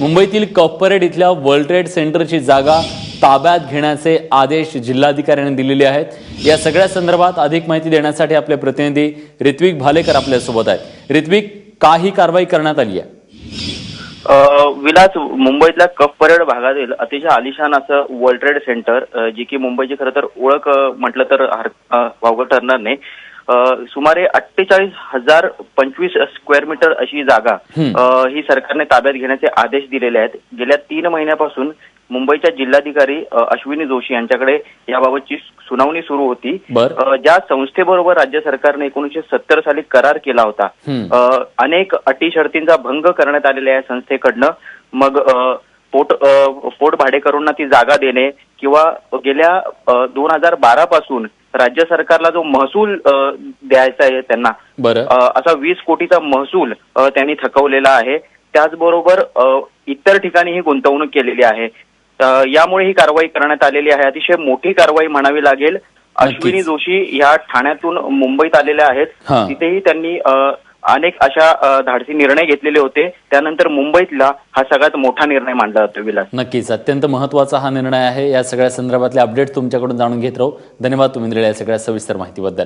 मुंबईतील कॉपरेट इथल्या world trade सेंटरची जागा ताब्यात घेण्याचे आदेश जिल्हाधिकाऱ्यांनी दिलेले आहेत. या सगळ्या संदर्भात अधिक माहिती देण्यासाठी आपले प्रतिनिधी ऋत्विक भालेकर आपल्यासोबत आहेत. ऋत्विक का ही कारवाई करण्यात आली आहे? विलास मुंबईतल्या कप परेड भागातील अतिशय आलिशान असं वर्ल्ड ट्रेड सेंटर जी की मुंबईची खरं तर ओळख म्हटलं तर हर- वावगं ठरणार नाही. सुमारे अठ्ठेचाळीस हजार पंचवीस स्क्वेअर मीटर अशी जागा हं. सरकारने ताब्यात घेण्याचे आदेश दिलेले आहेत. गेल्या तीन महिन्यापासून मुंबईच्या जिल्हाधिकारी अश्विनी जोशी यांच्याकडे याबाबतची सुनावणी सुरू होती. ज्या संस्थेबरोबर राज्य सरकारने एकोणीसशे सत्तर साली करार केला होता अनेक अटी शर्तींचा भंग करण्यात आलेला आहे संस्थेकडनं. मग पोट पोट भाडेकरूंना ती जागा देणे किंवा गेल्या दोन हजार बारा पासून राज्य सरकारला जो महसूल द्यायचा आहे त्यांना असा वीस कोटीचा महसूल त्यांनी थकवलेला आहे. त्याचबरोबर इतर ठिकाणी ही गुंतवणूक केलेली आहे. यामुळे ही कारवाई करण्यात आलेली आहे. अतिशय मोठी कारवाई म्हणावी लागेल. अश्विनी. जोशी ह्या ठाण्यातून मुंबईत आलेल्या आहेत. तिथेही त्यांनी अनेक अशा धाडसी निर्णय घेतलेले होते. त्यानंतर मुंबईतला हा सगळ्यात मोठा निर्णय मानला जातो विलास. नक्कीच. अत्यंत महत्त्वाचा हा निर्णय आहे. या सगळ्या संदर्भातले अपडेट तुमच्याकडून जाणून घेत राहू. धन्यवाद तुम्ही दिलेल्या सगळ्या सविस्तर माहितीबद्दल.